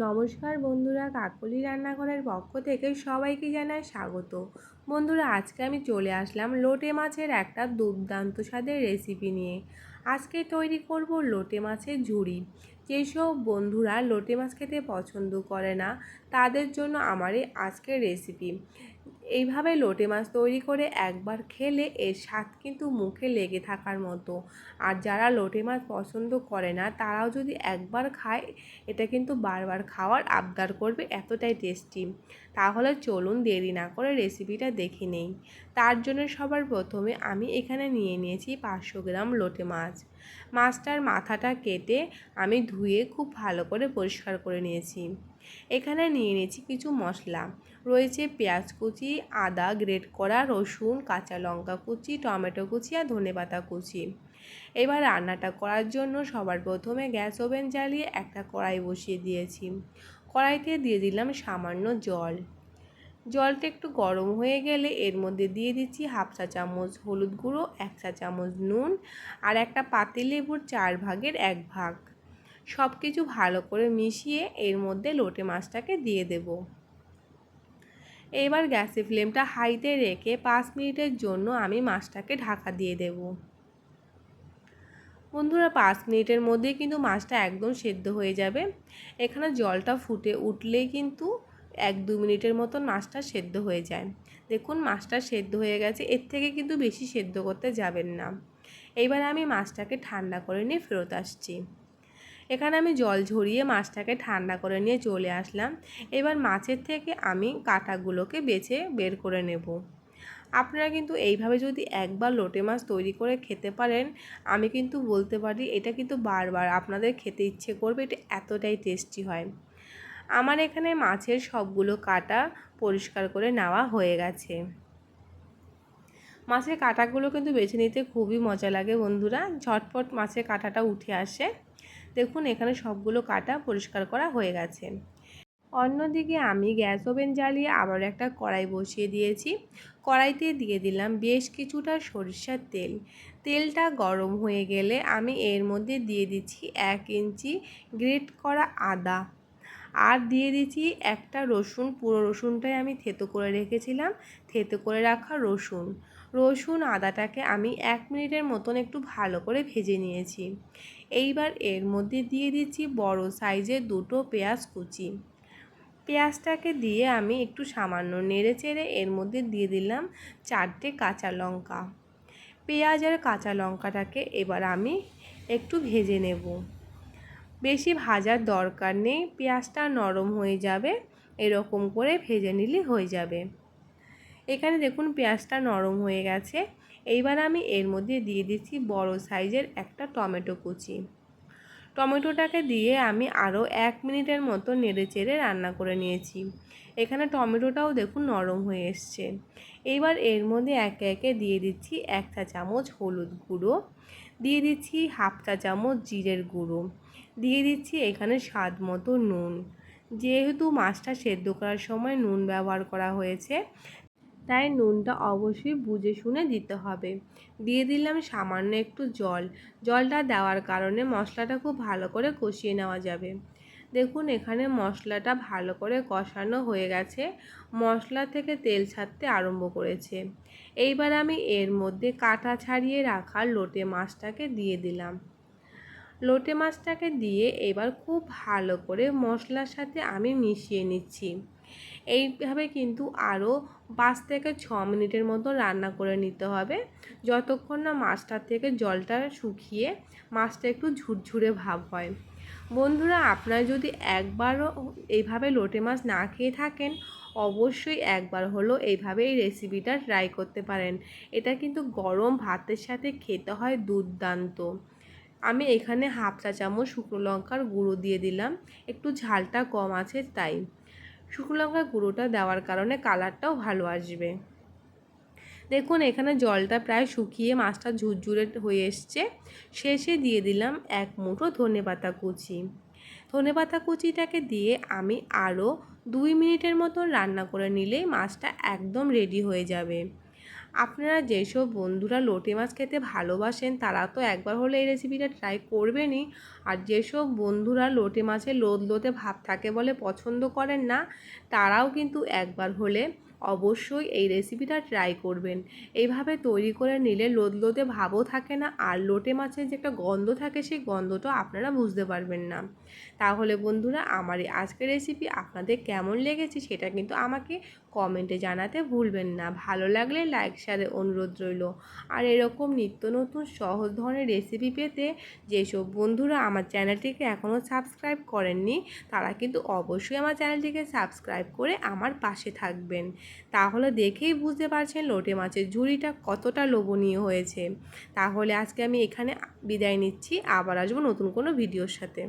নমস্কার বন্ধুরা, কাকলি রান্নাঘরের পক্ষ থেকে সবাইকে জানাই স্বাগত। বন্ধুরা, আজকে আমি চলে আসলাম লোটে মাছের একটা দুর্দান্ত স্বাদের রেসিপি নিয়ে। আজকে তৈরি করব লোটে মাছের ঝুড়ি। যেসব বন্ধুরা লোটে মাছ খেতে পছন্দ করে না, তাদের জন্য আমার এই আজকের রেসিপি এইভাবে লোটে মাছ তৈরি করে একবার খেলে এর স্বাদ কিন্তু মুখে লেগে থাকার মতো। আর যারা লোটে মাছ পছন্দ করে না, তারাও যদি একবার খায়, এটা কিন্তু বারবার খাওয়ার আবদার করবে এতটাই টেস্টি তাহলে চলুন দেরি না করে রেসিপিটা দেখে নেই। তার জন্য সবার প্রথমে আমি এখানে নিয়ে নিয়েছি পাঁচশো গ্রাম লোটে মাছ। মাছটার মাথাটা কেটে আমি ধুয়ে খুব ভালো করে পরিষ্কার করে নিয়েছি। এখানে নিয়ে নিয়েছি কিছু মশলা। রয়েছে পেঁয়াজ কুচি, আদা গ্রেট করা, রসুন, কাঁচা লঙ্কা কুচি, টমেটো কুচি আর ধনেপাতা কুচি। এবার রান্নাটা করার জন্য সবার প্রথমে গ্যাস ওভেন জ্বালিয়ে একটা কড়াই বসিয়ে দিয়েছি। কড়াইতে দিয়ে দিলাম সামান্য জল। জলটা একটু গরম হয়ে গেলে এর মধ্যে দিয়ে দিচ্ছি হাফ চা চামচ হলুদ গুঁড়ো, এক চা চামচ নুন আর একটা পাতিলেবুর চার ভাগের এক ভাগ। সব কিছু ভালো করে মিশিয়ে এর মধ্যে লোটে মাছটাকে দিয়ে দেব। এবার গ্যাসের ফ্লেমটা হাইতে রেখে পাঁচ মিনিটের জন্য আমি মাছটাকে ঢাকা দিয়ে দেব। বন্ধুরা, পাঁচ মিনিটের মধ্যেই কিন্তু মাছটা একদম সেদ্ধ হয়ে যাবে। এখানে জলটা ফুটে উঠলেই কিন্তু এক দু মিনিটের মতন মাছটা সেদ্ধ হয়ে যায়। দেখুন মাছটা সেদ্ধ হয়ে গেছে, এর থেকে কিন্তু বেশি সেদ্ধ করতে যাবেন না। এইবার আমি মাছটাকে ঠান্ডা করে নিয়ে ফেরত আসছি। এখানে আমি জল ঝরিয়ে মাছটাকে ঠান্ডা করে নিয়ে চলে আসলাম। এবার মাছের থেকে আমি কাঁটাগুলোকে বেছে বের করে নেব। আপনারা কিন্তু এইভাবে যদি একবার লোটে মাছ তৈরি করে খেতে পারেন, আমি কিন্তু বলতে পারি এটা কিন্তু বারবার আপনাদের খেতে ইচ্ছে করবে, এটা এতটাই টেস্টি হয়। আমার এখানে মাছের সবগুলো কাটা পরিষ্কার করে নেওয়া হয়ে গেছে। মাছের কাটাগুলো কিন্তু বেছে নিতে খুবই মজা লাগে বন্ধুরা। ঝটপট মাছের কাঁটাটা উঠে আসে। দেখুন, এখানে সবগুলো কাটা পরিষ্কার করা হয়ে গেছে। অন্যদিকে আমি গ্যাস ওভেন জ্বালিয়ে আবার একটা কড়াই বসিয়ে দিয়েছি। কড়াইতে দিয়ে দিলাম বেশ কিছুটা সরিষার তেল। তেলটা গরম হয়ে গেলে আমি এর মধ্যে দিয়ে দিচ্ছি এক ইঞ্চি গ্রেট করা আদা। আর দিয়ে দিচ্ছি একটা রসুন, পুরো রসুনটাই আমি থেতো করে রেখেছিলাম, থেতো করে রাখা রসুন। রসুন আদাটাকে আমি এক মিনিটের মতন একটু ভালো করে ভেজে নিয়েছি। এইবার এর মধ্যে দিয়ে দিচ্ছি বড় সাইজের দুটো পেঁয়াজ কুচি। পেঁয়াজটাকে দিয়ে আমি একটু সামান্য নেড়ে চেড়ে এর মধ্যে দিয়ে দিলাম চারটে কাঁচা লঙ্কা। পেঁয়াজ আর কাঁচা লঙ্কাটাকে এবার আমি একটু ভেজে নেব। বেশি ভাজার দরকার নেই, পেঁয়াজটা নরম হয়ে যাবে, এরকম করে ভেজে নিলে হয়ে যাবে। এখানে দেখুন পেঁয়াজটা নরম হয়ে গেছে। এইবার আমি এর মধ্যে দিয়ে দিচ্ছি বড় সাইজের একটা টমেটো কুচি। টমেটোটাকে দিয়ে আমি আরও এক মিনিটের মতো নেড়ে চেড়ে রান্না করে নিয়েছি। এখানে টমেটোটাও দেখুন নরম হয়ে এসছে। এইবার এর মধ্যে একে একে দিয়ে দিচ্ছি এক চা চামচ হলুদ গুঁড়ো, দিয়ে দিচ্ছি হাফ চা চামচ জিরের গুঁড়ো, দিয়ে দিচ্ছি এখানে স্বাদ মতো নুন। যেহেতু মাছটা সেদ্ধ করার সময় নুন ব্যবহার করা হয়েছে তাই নুনটা অবশ্যই বুঝে শুনে দিতে হবে। দিয়ে দিলাম সামান্য একটু জল। জলটা দেওয়ার কারণে মশলাটা খুব ভালো করে কষিয়ে নেওয়া যাবে। দেখুন এখানে মশলাটা ভালো করে কষানো হয়ে গেছে। মশলা থেকে তেল ছাড়তে আরম্ভ করেছে। এইবার আমি এর মধ্যে কাটা ছাড়িয়ে রাখা লোটে মাছটাকে দিয়ে দিলাম। লোটে মাছটাকে দিয়ে এবার খুব ভালো করে মশলার সাথে আমি মিশিয়ে নিচ্ছি। এইভাবে কিন্তু আরও পাঁচ থেকে ছ মিনিটের মতো রান্না করে নিতে হবে। যতক্ষণ না মাছটার থেকে জলটা শুকিয়ে মাছটা একটু ঝুরঝুরে ভাব হয়। বন্ধুরা, আপনারা যদি একবারও এইভাবে লোটে মাছ না খেয়ে থাকেন, অবশ্যই একবার হলো এইভাবে এই রেসিপিটা ট্রাই করতে পারেন। এটা কিন্তু গরম ভাতের সাথে খেতে হয় দুর্দান্ত। আমি এখানে হাফ চা চামচ শুকনো লঙ্কার গুঁড়ো দিয়ে দিলাম। একটু ঝালটা কম আছে, তাই। শুকনো লঙ্কার গুঁড়োটা দেওয়ার কারণে কালারটাও ভালো আসবে। দেখুন, এখানে জলটা প্রায় শুকিয়ে মাছটা ঝুরঝুরে হয়ে এসছে। শেষে দিয়ে দিলাম এক মুঠো ধনে পাতা কুচি। ধনে পাতা কুচিটাকে দিয়ে আমি আরও দুই মিনিটের মতন রান্না করে নিলেই মাছটা একদম রেডি হয়ে যাবে। আপনারা যেসব বন্ধুরা লোটে মাছ খেতে ভালোবাসেন, তারা তো একবার হলে এই রেসিপিটা ট্রাই করবেনই। আর যেসব বন্ধুরা লোটে মাছের লোদ লোতে ভাব থাকে বলে পছন্দ করেন না, তারাও কিন্তু একবার হলে অবশ্যই এই রেসিপিটা ট্রাই করবেন। এইভাবে তৈরি করে নিলে লোদলোতে ভাবও থাকে না, আর লোটে মাছের যে একটা গন্ধ থাকে, সেই গন্ধটা আপনারা বুঝতে পারবেন না। তাহলে বন্ধুরা, আমার এই আজকের রেসিপি আপনাদের কেমন লেগেছে সেটা কিন্তু আমাকে কমেন্টে জানাতে ভুলবেন না। ভালো লাগলে লাইক শেয়ারে অনুরোধ রইল। আর এরকম নিত্য নতুন সহজ ধরনের রেসিপি পেতে যেসব বন্ধুরা আমার চ্যানেলটিকে এখনও সাবস্ক্রাইব করেননি, তারা কিন্তু অবশ্যই আমার চ্যানেলটিকে সাবস্ক্রাইব করে আমার পাশে থাকবেন। তাহলে দেখেই বুঝতে পারছেন লোটে মাছের ঝুড়িটা কতটা লোভনীয় হয়েছে। তাহলে আজকে আমি এখানে বিদায় নিচ্ছি, আবার আসব নতুন কোনো ভিডিওর সাথে।